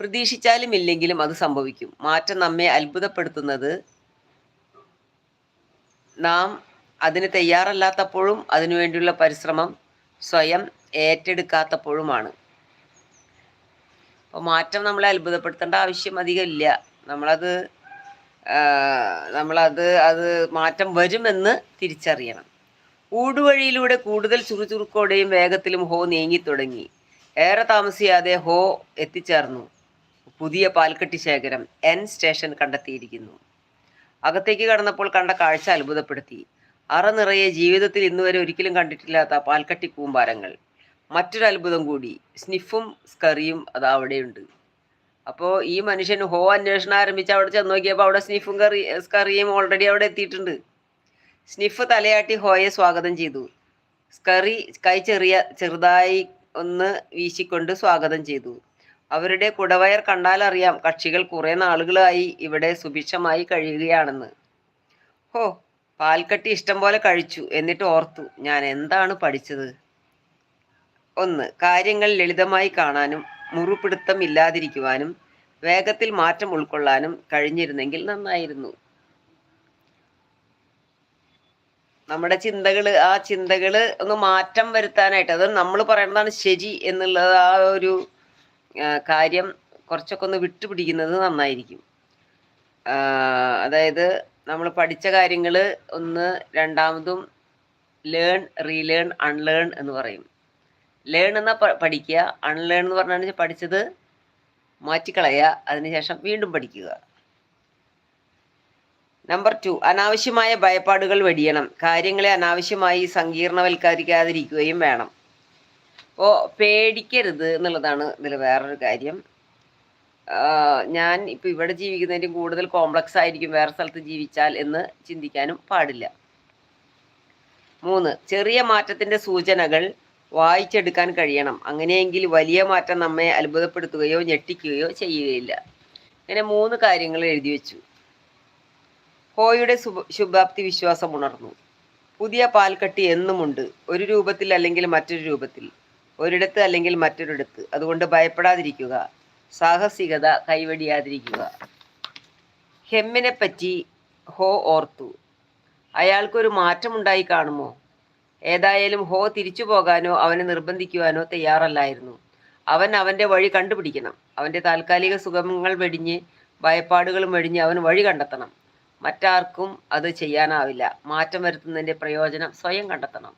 S1: പ്രതീക്ഷിച്ചാലും ഇല്ലെങ്കിലും അത് സംഭവിക്കും. മാറ്റം നമ്മെ അത്ഭുതപ്പെടുത്തുന്നത് നാം അതിന് തയ്യാറല്ലാത്തപ്പോഴും അതിനുവേണ്ടിയുള്ള പരിശ്രമം സ്വയം ഏറ്റെടുക്കാത്തപ്പോഴുമാണ്. അപ്പോൾ മാറ്റം നമ്മളെ അത്ഭുതപ്പെടുത്തേണ്ട ആവശ്യം അധികം ഇല്ല. നമ്മളത് നമ്മളത് അത് മാറ്റം വരുമെന്ന് തിരിച്ചറിയണം. ഊടുവഴിയിലൂടെ കൂടുതൽ ചുറുചുറുക്കോടെയും വേഗത്തിലും ഹോ നീങ്ങി തുടങ്ങി. ഏറെ താമസിയാതെ ഹോ എത്തിച്ചേർന്നു. പുതിയ പാൽക്കെട്ടി ശേഖരം എൻ സ്റ്റേഷൻ കണ്ടെത്തിയിരിക്കുന്നു. അകത്തേക്ക് കടന്നപ്പോൾ കണ്ട കാഴ്ച അത്ഭുതപ്പെടുത്തി. അറ നിറയെ ജീവിതത്തിൽ ഇന്നുവരെ ഒരിക്കലും കണ്ടിട്ടില്ലാത്ത പാൽക്കട്ടി കൂമ്പാരങ്ങൾ. മറ്റൊരു അത്ഭുതം കൂടി സ്നിഫും സ്കറിയും അത് അവിടെയുണ്ട്. അപ്പോൾ ഈ മനുഷ്യൻ ഹോ അന്വേഷണം ആരംഭിച്ച് അവിടെ ചെന്ന് നോക്കിയപ്പോൾ അവിടെ സ്നിഫും കറി സ്കറിയും ഓൾറെഡി അവിടെ എത്തിയിട്ടുണ്ട്. സ്നിഫ് തലയാട്ടി ഹോയെ സ്വാഗതം ചെയ്തു. സ്കറി കൈ ചെറിയ ചെറുതായി ഒന്ന് വീശിക്കൊണ്ട് സ്വാഗതം ചെയ്തു. അവരുടെ കുടവയർ കണ്ടാലറിയാം കക്ഷികൾ കുറെ നാളുകളായി ഇവിടെ സുഭിക്ഷമായി കഴിയുകയാണെന്ന്. ഹോ പാൽക്കട്ടി ഇഷ്ടം പോലെ കഴിച്ചു എന്നിട്ട് ഓർത്തു ഞാൻ എന്താണ് പഠിച്ചത്? ഒന്ന് കാര്യങ്ങൾ ലളിതമായി കാണാനും മുറുപിടുത്തം ഇല്ലാതിരിക്കുവാനും വേഗത്തിൽ മാറ്റം ഉൾക്കൊള്ളാനും കഴിഞ്ഞിരുന്നെങ്കിൽ നന്നായിരുന്നു. നമ്മുടെ ചിന്തകൾ ആ ചിന്തകൾ ഒന്ന് മാറ്റം വരുത്താനായിട്ട് അത് നമ്മൾ പറയുന്നതാണ് ശരി എന്നുള്ളത് ആ ഒരു കാര്യം കുറച്ചൊക്കെ ഒന്ന് വിട്ടുപിടിക്കുന്നത് നന്നായിരിക്കും. അതായത് നമ്മൾ പഠിച്ച കാര്യങ്ങൾ ഒന്ന് രണ്ടാമതും ലേൺ റീലേൺ അൺലേൺ എന്ന് പറയും. ലേൺ എന്നാൽ പഠിക്കുക. അൺലേൺ എന്ന് പറഞ്ഞാൽ പഠിച്ചത് മാറ്റിക്കളയുക. അതിനുശേഷം വീണ്ടും പഠിക്കുക. നമ്പർ ടു അനാവശ്യമായ ഭയപ്പാടുകൾ വെടിയണം. കാര്യങ്ങളെ അനാവശ്യമായി സങ്കീർണവൽക്കരിക്കാതിരിക്കുകയും വേണം. അപ്പോൾ പേടിക്കരുത് എന്നുള്ളതാണ് ഇതിൽ വേറൊരു കാര്യം. ഞാൻ ഇപ്പം ഇവിടെ ജീവിക്കുന്നതിന്റെ കൂടുതൽ കോംപ്ലക്സ് ആയിരിക്കും വേറെ സ്ഥലത്ത് ജീവിച്ചാൽ എന്ന് ചിന്തിക്കാനും പാടില്ല. മൂന്ന് ചെറിയ മാറ്റത്തിന്റെ സൂചനകൾ വായിച്ചെടുക്കാൻ കഴിയണം. അങ്ങനെയെങ്കിൽ വലിയ മാറ്റം നമ്മെ അത്ഭുതപ്പെടുത്തുകയോ ഞെട്ടിക്കുകയോ ചെയ്യുകയില്ല. ഇങ്ങനെ മൂന്ന് കാര്യങ്ങൾ എഴുതി വെച്ചു. ഹോയുടെ ശുഭ ശുഭാപ്തി വിശ്വാസം ഉണർന്നു. പുതിയ പാൽക്കട്ടി എന്നുമുണ്ട്. ഒരു രൂപത്തിൽ അല്ലെങ്കിൽ മറ്റൊരു രൂപത്തിൽ. ഒരിടത്ത് അല്ലെങ്കിൽ മറ്റൊരിടത്ത്. അതുകൊണ്ട് ഭയപ്പെടാതിരിക്കുക. സാഹസികത കൈവടിയാതിരിക്കുക. ഹെമ്മിനെ പറ്റി ഹോ ഓർത്തു. അയാൾക്കൊരു മാറ്റമുണ്ടായി കാണുമോ? ഏതായാലും ഹോ തിരിച്ചു പോകാനോ അവനെ നിർബന്ധിക്കുവാനോ തയ്യാറല്ലായിരുന്നു. അവൻ അവന്റെ വഴി കണ്ടുപിടിക്കണം. അവന്റെ താൽക്കാലിക സുഖങ്ങൾ വെടിഞ്ഞ് ഭയപ്പാടുകളും വെടിഞ്ഞ് അവൻ വഴി കണ്ടെത്തണം. മറ്റാർക്കും അത് ചെയ്യാനാവില്ല. മാറ്റം വരുത്തുന്നതിന്റെ പ്രയോജനം സ്വയം കണ്ടെത്തണം.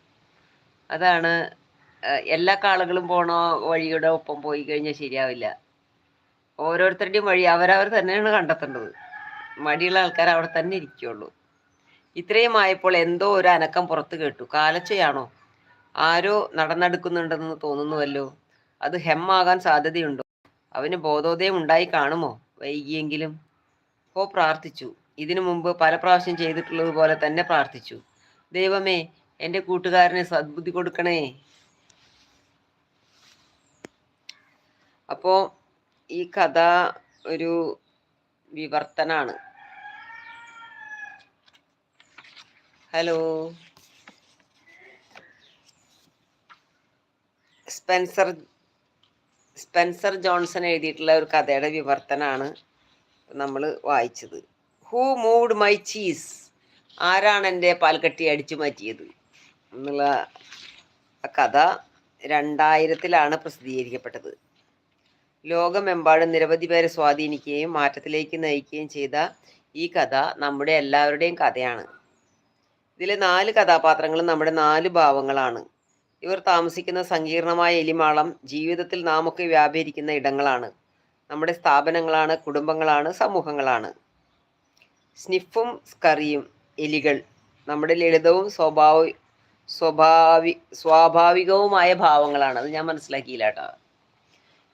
S1: അതാണ് എല്ലാ കാളുകളും പോണ വഴിയുടെ ഒപ്പം പോയി കഴിഞ്ഞാൽ ശരിയാവില്ല. ഓരോരുത്തരുടെയും വഴി അവരവർ തന്നെയാണ് കണ്ടെത്തേണ്ടത്. മടിയുള്ള ആൾക്കാർ അവിടെ തന്നെ ഇരിക്കുള്ളൂ. ഇത്രയും ആയപ്പോൾ എന്തോ ഒരു അനക്കം പുറത്ത് കേട്ടു. കാലച്ചയാണോ? ആരോ നടന്നെടുക്കുന്നുണ്ടെന്ന് തോന്നുന്നുവല്ലോ. അത് ഹെമ്മാകാൻ സാധ്യതയുണ്ടോ? അവന് ബോധോദയം ഉണ്ടായി കാണുമോ? വൈകിയെങ്കിലും. ഹോ പ്രാർത്ഥിച്ചു. ഇതിനു മുമ്പ് പല പ്രാവശ്യം ചെയ്തിട്ടുള്ളതുപോലെ തന്നെ പ്രാർത്ഥിച്ചു. ദൈവമേ എന്റെ കൂട്ടുകാരന് സദ്ബുദ്ധി കൊടുക്കണേ. അപ്പോൾ ഈ കഥ ഒരു വിവർത്തനാണ്. ഹലോ. സ്പെൻസർ സ്പെൻസർ ജോൺസൺ എഴുതിയിട്ടുള്ള ഒരു കഥയുടെ വിവർത്തനാണ് നമ്മൾ വായിച്ചത്. Who moved my cheese? ആരാണ് എന്റെ പാൽക്കട്ടി അടിച്ചു മാറ്റിയത്? എന്നുള്ള കഥ രണ്ടായിരത്തിലാണ് പ്രസിദ്ധീകരിക്കപ്പെട്ടത്. ലോകമെമ്പാടും നിരവധി പേരെ സ്വാധീനിക്കുകയും മാറ്റത്തിലേക്ക് നയിക്കുകയും ചെയ്ത ഈ കഥ നമ്മുടെ എല്ലാവരുടെയും കഥയാണ്. ഇതിലെ നാല് കഥാപാത്രങ്ങളും നമ്മുടെ നാല് ഭാവങ്ങളാണ്. ഇവർ താമസിക്കുന്ന സങ്കീർണമായ എലിമാളം ജീവിതത്തിൽ നാമൊക്കെ വ്യാപരിക്കുന്ന ഇടങ്ങളാണ്. നമ്മുടെ സ്ഥാപനങ്ങളാണ് കുടുംബങ്ങളാണ് സമൂഹങ്ങളാണ്. സ്നിഫും സ്കറിയും എലികൾ നമ്മുടെ ലളിതവും സ്വഭാവ സ്വഭാവി സ്വാഭാവികവുമായ ഭാവങ്ങളാണ്. അത് ഞാൻ മനസ്സിലാക്കിയില്ല കേട്ടോ.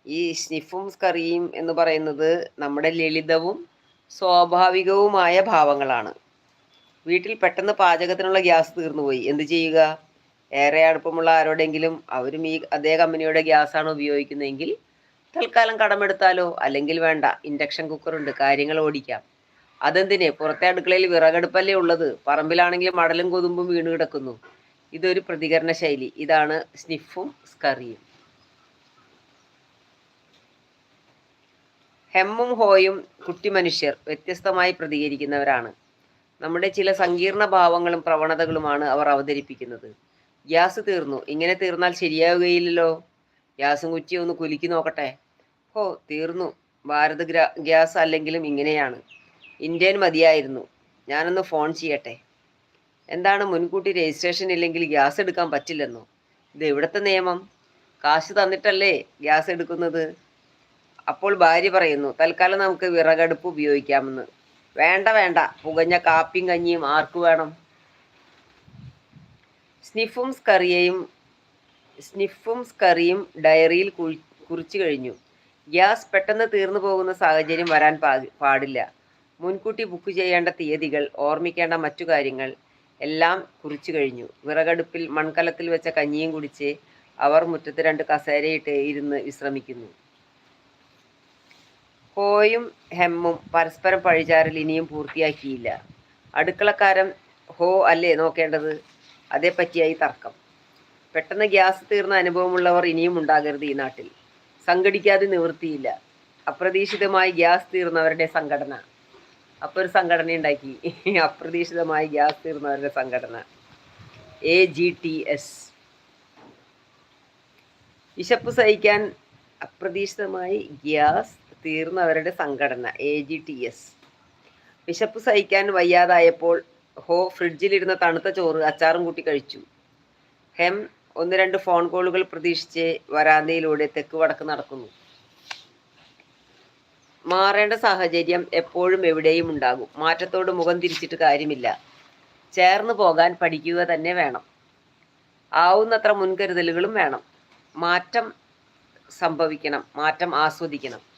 S1: ഈ സ്നിഫും സ്കറിയും എന്ന് പറയുന്നത് നമ്മുടെ ലളിതവും സ്വാഭാവികവുമായ ഭാവങ്ങളാണ്. വീട്ടിൽ പെട്ടെന്ന് പാചകത്തിനുള്ള ഗ്യാസ് തീർന്നുപോയി. എന്ത് ചെയ്യുക? ഏറെ അടുപ്പമുള്ള ആരോടെങ്കിലും അവരും ഈ അതേ കമ്പനിയുടെ ഗ്യാസാണ് ഉപയോഗിക്കുന്നതെങ്കിൽ തൽക്കാലം കടമെടുത്താലോ? അല്ലെങ്കിൽ വേണ്ട ഇൻഡക്ഷൻ കുക്കറുണ്ട് കാര്യങ്ങൾ ഓടിക്കാം. അതെന്തിനെ? പുറത്തെ അടുക്കളയിൽ വിറകടുപ്പല്ലേ ഉള്ളത്? പറമ്പിലാണെങ്കിൽ മടലും കൊതുമ്പും വീണ് കിടക്കുന്നു. ഇതൊരു പ്രതികരണ ശൈലി ഇതാണ് സ്നിഫും സ്കറിയും. ഹെമ്മും ഹോയും കുട്ടി മനുഷ്യർ വ്യത്യസ്തമായി പ്രതികരിക്കുന്നവരാണ്. നമ്മുടെ ചില സങ്കീർണ ഭാവങ്ങളും പ്രവണതകളുമാണ് അവർ അവതരിപ്പിക്കുന്നത്. ഗ്യാസ് തീർന്നു. ഇങ്ങനെ തീർന്നാൽ ശരിയാവുകയില്ലല്ലോ. ഗ്യാസും കുറ്റി ഒന്ന് കുലുക്കി നോക്കട്ടെ. ഹോ തീർന്നു. ഭാരത് ഗ്യാസ് അല്ലെങ്കിലും ഇങ്ങനെയാണ്. ഇന്ത്യൻ മതിയായിരുന്നു. ഞാനൊന്ന് ഫോൺ ചെയ്യട്ടെ. എന്താണ് മുൻകൂട്ടി രജിസ്ട്രേഷൻ ഇല്ലെങ്കിൽ ഗ്യാസ് എടുക്കാൻ പറ്റില്ലെന്നോ? ഇത് എവിടുത്തെ നിയമം? കാശ് തന്നിട്ടല്ലേ ഗ്യാസ് എടുക്കുന്നത്? അപ്പോൾ ഭാര്യ പറയുന്നു തൽക്കാലം നമുക്ക് വിറകടുപ്പ് ഉപയോഗിക്കാമെന്ന്. വേണ്ട വേണ്ട. പുകഞ്ഞ കാപ്പിയും കഞ്ഞിയും ആർക്ക് വേണം? സ്നിഫും സ്കറിയയും സ്നിഫും സ്കറിയും ഡയറിയിൽ കുറിച്ചു കഴിഞ്ഞു. ഗ്യാസ് പെട്ടെന്ന് തീർന്നു പോകുന്ന സാഹചര്യം വരാൻ പാടില്ല. മുൻകൂട്ടി ബുക്ക് ചെയ്യേണ്ട തീയതികൾ ഓർമ്മിക്കേണ്ട മറ്റു കാര്യങ്ങൾ എല്ലാം കുറിച്ചു കഴിഞ്ഞു. വിറകടുപ്പിൽ മൺകലത്തിൽ വെച്ച കഞ്ഞിയും കുടിച്ച് അവർ മുറ്റത്ത് രണ്ട് കസേരയിട്ട് ഇരുന്ന് വിശ്രമിക്കുന്നു. ഹോയും ഹെമ്മും പരസ്പരം പഴിചാരൽ ഇനിയും പൂർത്തിയാക്കിയില്ല. അടുക്കളക്കാരൻ ഹോ അല്ലേ നോക്കേണ്ടത്? അതേപ്പറ്റിയായി തർക്കം. പെട്ടെന്ന് ഗ്യാസ് തീർന്ന അനുഭവമുള്ളവർ ഇനിയും ഉണ്ടാകരുത് ഈ നാട്ടിൽ. സംഘടിക്കാതെ നിവൃത്തിയില്ല. അപ്രതീക്ഷിതമായി ഗ്യാസ് തീർന്നവരുടെ സംഘടന. അപ്പോൾ ഒരു സംഘടന ഉണ്ടാക്കി അപ്രതീക്ഷിതമായി ഗ്യാസ് തീർന്നവരുടെ സംഘടന. എ ജി ടി എസ് വിശപ്പ് സഹിക്കാൻ അപ്രതീക്ഷിതമായി ഗ്യാസ് തീർന്നവരുടെ സംഘടന എ ജി ടി എസ് വിശപ്പ് സഹിക്കാൻ വയ്യാതായപ്പോൾ ഹോ ഫ്രിഡ്ജിലിരുന്ന തണുത്ത ചോറ് അച്ചാറും കൂട്ടി കഴിച്ചു. ഹെം ഒന്ന് രണ്ട് ഫോൺ കോളുകൾ പ്രതീക്ഷിച്ച് വരാന്തയിലൂടെ തെക്ക് വടക്ക് നടക്കുന്നു. മാറേണ്ട സാഹചര്യം എപ്പോഴും എവിടെയും ഉണ്ടാകും. മാറ്റത്തോട് മുഖം തിരിച്ചിട്ട് കാര്യമില്ല. ചേർന്ന് പോകാൻ പഠിക്കുക തന്നെ വേണം. ആവുന്നത്ര മുൻകരുതലുകളും വേണം. മാറ്റം സംഭവിക്കണം. മാറ്റം ആസ്വദിക്കണം.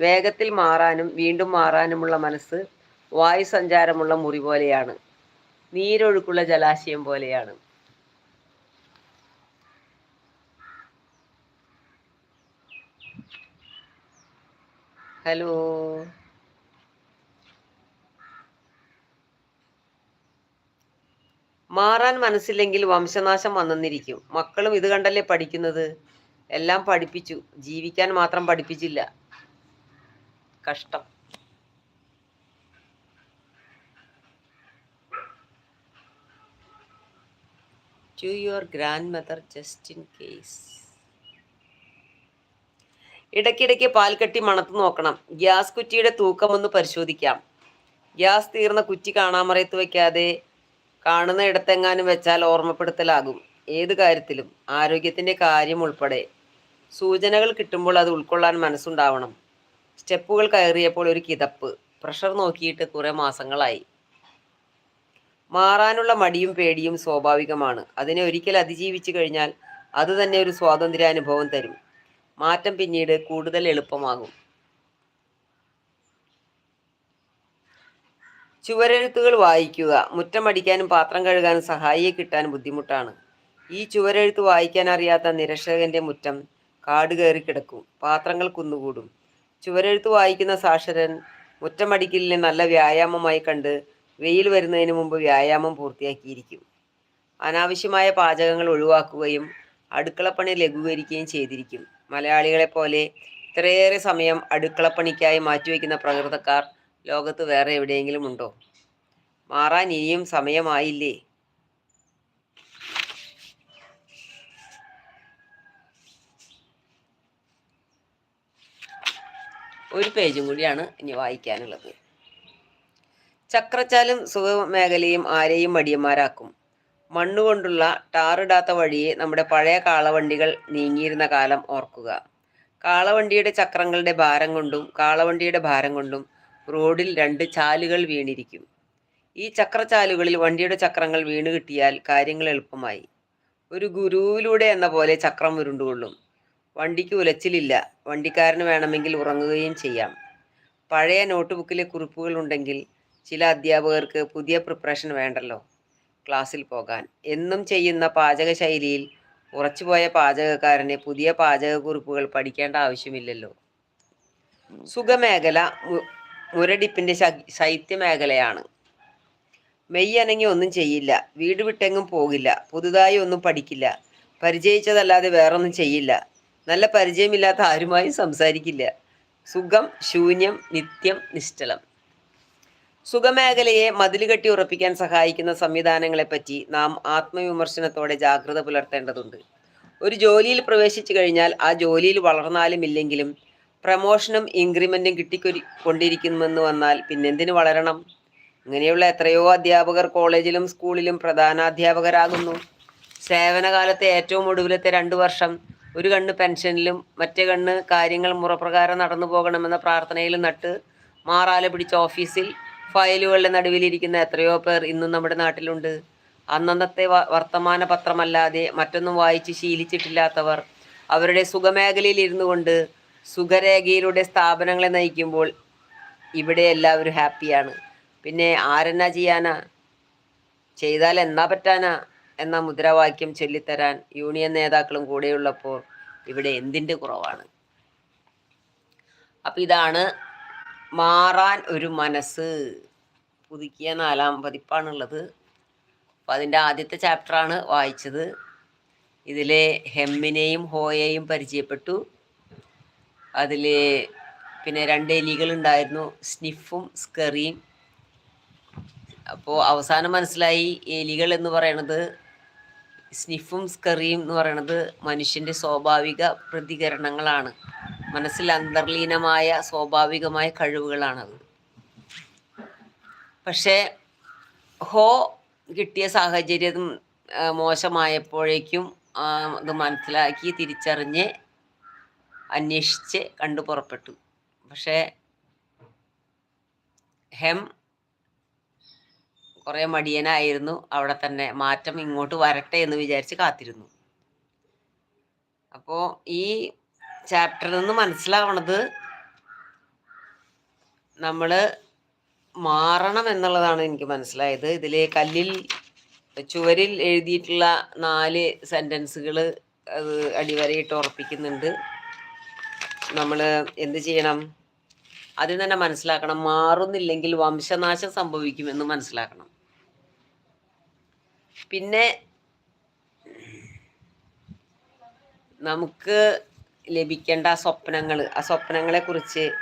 S1: വേഗത്തിൽ മാറാനും വീണ്ടും മാറാനുമുള്ള മനസ്സ് വായു സഞ്ചാരമുള്ള മുറി പോലെയാണ്. നീരൊഴുക്കുള്ള ജലാശയം പോലെയാണ്. ഹലോ. മാറാൻ മനസ്സില്ലെങ്കിൽ വംശനാശം വന്നെന്നിരിക്കും. മക്കളും ഇത് കണ്ടല്ലേ പഠിക്കുന്നത്? എല്ലാം പഠിപ്പിച്ചു. ജീവിക്കാൻ മാത്രം പഠിപ്പിച്ചില്ല. കഷ്ടം. To your grandmother just in case ഇടയ്ക്കിടയ്ക്ക് പാൽക്കട്ടി മണത്ത് നോക്കണം. ഗ്യാസ് കുറ്റിയുടെ തൂക്കം ഒന്ന് പരിശോധിക്കാം. ഗ്യാസ് തീർന്ന കുറ്റി കാണാമറയത്ത് വയ്ക്കാതെ കാണുന്ന ഇടത്തെങ്ങാനും വെച്ചാൽ ഓർമ്മപ്പെടുത്തലാകും. ഏത് കാര്യത്തിലും. ആരോഗ്യത്തിന്റെ കാര്യം ഉൾപ്പെടെ. സൂചനകൾ കിട്ടുമ്പോൾ അത് ഉൾക്കൊള്ളാൻ മനസ്സുണ്ടാവണം. സ്റ്റെപ്പുകൾ കയറിയപ്പോൾ ഒരു കിതപ്പ്. പ്രഷർ നോക്കിയിട്ട് കുറേ മാസങ്ങളായി. മാറാനുള്ള മടിയും പേടിയും സ്വാഭാവികമാണ്. അതിനെ ഒരിക്കൽ അതിജീവിച്ചു കഴിഞ്ഞാൽ അത് തന്നെ ഒരു സ്വാതന്ത്ര്യാനുഭവം തരും. മാറ്റം പിന്നീട് കൂടുതൽ എളുപ്പമാകും. ചുവരെഴുത്തുകൾ വായിക്കുക. മുറ്റം അടിക്കാനും പാത്രം കഴുകാനും സഹായിയെ കിട്ടാൻ ബുദ്ധിമുട്ടാണ്. ഈ ചുവരെഴുത്ത് വായിക്കാൻ അറിയാത്ത നിരക്ഷകന്റെ മുറ്റം കാട് കയറി കിടക്കും. പാത്രങ്ങൾ കുന്നുകൂടും. ചുവരെഴുത്ത് വായിക്കുന്ന സാക്ഷരൻ മുറ്റമടിക്കലിനെ നല്ല വ്യായാമമായി കണ്ട് വെയിൽ വരുന്നതിന് മുമ്പ് വ്യായാമം പൂർത്തിയാക്കിയിരിക്കും. അനാവശ്യമായ പാചകങ്ങൾ ഒഴിവാക്കുകയും അടുക്കളപ്പണി ലഘൂകരിക്കുകയും ചെയ്തിരിക്കും. മലയാളികളെ പോലെ ഇത്രയേറെ സമയം അടുക്കളപ്പണിക്കായി മാറ്റിവെക്കുന്ന പ്രകൃതക്കാർ ലോകത്ത് വേറെ എവിടെയെങ്കിലും ഉണ്ടോ? മാറാൻ ഇനിയും സമയമായില്ലേ? ഒരു പേജും കൂടിയാണ് ഇനി വായിക്കാനുള്ളത്. ചക്രച്ചാലും സുഖമേഖലയും ആരെയും മടിയന്മാരാക്കും. മണ്ണുകൊണ്ടുള്ള ടാറിടാത്ത വഴിയെ നമ്മുടെ പഴയ കാളവണ്ടികൾ നീങ്ങിയിരുന്ന കാലം ഓർക്കുക. കാളവണ്ടിയുടെ ചക്രങ്ങളുടെ ഭാരം കൊണ്ടും കാളവണ്ടിയുടെ ഭാരം കൊണ്ടും റോഡിൽ രണ്ട് ചാലുകൾ വീണിരിക്കും. ഈ ചക്രചാലുകളിൽ വണ്ടിയുടെ ചക്രങ്ങൾ വീണ് കിട്ടിയാൽ കാര്യങ്ങൾ എളുപ്പമായി. ഒരു ഗുരുവിലൂടെ എന്ന പോലെ ചക്രം ഉരുണ്ടുകൊള്ളും. വണ്ടിക്ക് ഉലച്ചിലില്ല. വണ്ടിക്കാരന് വേണമെങ്കിൽ ഉറങ്ങുകയും ചെയ്യാം. പഴയ നോട്ട് ബുക്കിലെ കുറിപ്പുകൾ ഉണ്ടെങ്കിൽ ചില അധ്യാപകർക്ക് പുതിയ പ്രിപ്പറേഷൻ വേണ്ടല്ലോ. ക്ലാസ്സിൽ പോകാൻ. എന്നും ചെയ്യുന്ന പാചക ശൈലിയിൽ ഉറച്ചുപോയ പാചകക്കാരനെ പുതിയ പാചകക്കുറിപ്പുകൾ പഠിക്കേണ്ട ആവശ്യമില്ലല്ലോ. സുഖമേഖല മുരടിപ്പിന്റെ ശൈത്യമേഖലയാണ്. മെയ് അനങ്ങി ഒന്നും ചെയ്യില്ല. വീട് വിട്ടെങ്ങും പോകില്ല. പുതുതായി ഒന്നും പഠിക്കില്ല. പരിചയിച്ചതല്ലാതെ വേറൊന്നും ചെയ്യില്ല. നല്ല പരിചയമില്ലാത്ത ആരുമായും സംസാരിക്കില്ല. സുഖം ശൂന്യം നിത്യം നിശ്ചലം. സുഖമേഖലയെ മതിലുകെട്ടി ഉറപ്പിക്കാൻ സഹായിക്കുന്ന സംവിധാനങ്ങളെപ്പറ്റി നാം ആത്മവിമർശനത്തോടെ ജാഗ്രത പുലർത്തേണ്ടതുണ്ട്. ഒരു ജോലിയിൽ പ്രവേശിച്ചു കഴിഞ്ഞാൽ ആ ജോലിയിൽ വളർന്നാലും ഇല്ലെങ്കിലും പ്രമോഷനും ഇൻക്രിമെന്റും കിട്ടിക്കൊരി കൊണ്ടിരിക്കുമെന്ന് വന്നാൽ പിന്നെന്തിനു വളരണം? ഇങ്ങനെയുള്ള എത്രയോ അധ്യാപകർ കോളേജിലും സ്കൂളിലും പ്രധാനാധ്യാപകരാകുന്നു. സേവനകാലത്തെ ഏറ്റവും ഒടുവിലത്തെ രണ്ടു വർഷം ഒരു കണ്ണ് പെൻഷനിലും മറ്റേ കണ്ണ് കാര്യങ്ങൾ മുറപ്രകാരം നടന്നു പോകണമെന്ന പ്രാർത്ഥനയിലും നട്ട് മാറാല പിടിച്ച ഓഫീസിൽ ഫയലുകളുടെ നടുവിലിരിക്കുന്ന എത്രയോ പേർ ഇന്നും നമ്മുടെ നാട്ടിലുണ്ട്. അന്നന്നത്തെ വർത്തമാന പത്രമല്ലാതെ മറ്റൊന്നും വായിച്ച് ശീലിച്ചിട്ടില്ലാത്തവർ അവരുടെ സുഖമേഖലയിൽ ഇരുന്നു കൊണ്ട് സുഖരേഖയിലൂടെ സ്ഥാപനങ്ങളെ നയിക്കുമ്പോൾ ഇവിടെ എല്ലാവരും ഹാപ്പിയാണ്. പിന്നെ ആരെന്നാ ചെയ്യാനാ? ചെയ്താൽ എന്നാ പറ്റാനാ? എന്ന മുദ്രാവാക്യം ചൊല്ലിത്തരാൻ യൂണിയൻ നേതാക്കളും കൂടെയുള്ളപ്പോൾ ഇവിടെ എന്തിന്റെ കുറവാണ്? അപ്പം ഇതാണ് മാറാൻ ഒരു മനസ്സ്. പുതുക്കിയ നാലാം പതിപ്പാണുള്ളത്. അപ്പം അതിന്റെ ആദ്യത്തെ ചാപ്റ്ററാണ് വായിച്ചത്. ഇതിലെ ഹെമ്മിനെയും ഹോയെയും പരിചയപ്പെട്ടു. അതിൽ പിന്നെ രണ്ട് എലികളുണ്ടായിരുന്നു സ്നിഫും സ്കറിയും. അപ്പോൾ അവസാനം മനസ്സിലായി എലികൾ എന്ന് പറയണത് സ്നിഫും സ്കറിയും എന്ന് പറയുന്നത് മനുഷ്യന്റെ സ്വാഭാവിക പ്രതികരണങ്ങളാണ്. മനസ്സിൽ അന്തർലീനമായ സ്വാഭാവികമായ കഴിവുകളാണത്. പക്ഷേ ഹോ കിട്ടിയ സാഹചര്യം മോശമായപ്പോഴേക്കും അത് മനസ്സിലാക്കി തിരിച്ചറിഞ്ഞ് അന്വേഷിച്ച് കണ്ടു പുറപ്പെട്ടു. പക്ഷേ ഹെം കുറേ മടിയനായിരുന്നു. അവിടെ തന്നെ മാറ്റം ഇങ്ങോട്ട് വരട്ടെ എന്ന് വിചാരിച്ച് കാത്തിരുന്നു. അപ്പോൾ ഈ ചാപ്റ്ററിൽ നിന്ന് മനസ്സിലാവണത് നമ്മൾ മാറണം എന്നുള്ളതാണ് എനിക്ക് മനസ്സിലായത്. ഇതിൽ കല്ലിൽ ചുവരിൽ എഴുതിയിട്ടുള്ള നാല് സെന്റൻസുകൾ അത് അടിവരയിട്ട് ഉറപ്പിക്കുന്നുണ്ട്. നമ്മൾ എന്ത് ചെയ്യണം? അതിൽ തന്നെ മനസ്സിലാക്കണം. മാറുന്നില്ലെങ്കിൽ വംശനാശം സംഭവിക്കുമെന്ന് മനസ്സിലാക്കണം. പിന്നെ നമുക്ക് ലഭിക്കേണ്ട സ്വപ്നങ്ങൾ ആ സ്വപ്നങ്ങളെ കുറിച്ച്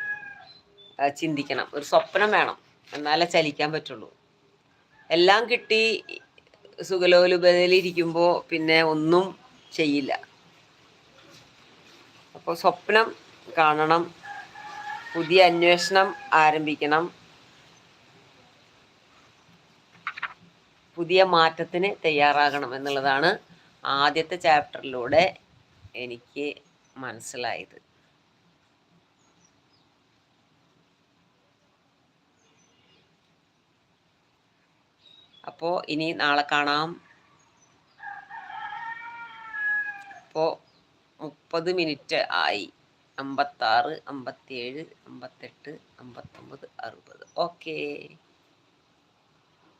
S1: ചിന്തിക്കണം. ഒരു സ്വപ്നം വേണം. എന്നാലേ ചലിക്കാൻ പറ്റുള്ളൂ. എല്ലാം കിട്ടി സുഖലോലുപതയിലിരിക്കുമ്പോൾ പിന്നെ ഒന്നും ചെയ്യില്ല. അപ്പോൾ സ്വപ്നം കാണണം. പുതിയ അന്വേഷണം ആരംഭിക്കണം. പുതിയ മാറ്റത്തിന് തയ്യാറാകണം എന്നുള്ളതാണ് ആദ്യത്തെ ചാപ്റ്ററിലൂടെ എനിക്ക് മനസ്സിലായത്. അപ്പോൾ ഇനി നാളെ കാണാം. അപ്പോൾ മുപ്പത് മിനിറ്റ് ആയി. അമ്പത്താറ് അമ്പത്തിയേഴ് അമ്പത്തെട്ട് അമ്പത്തൊമ്പത് അറുപത്. ഓക്കേ.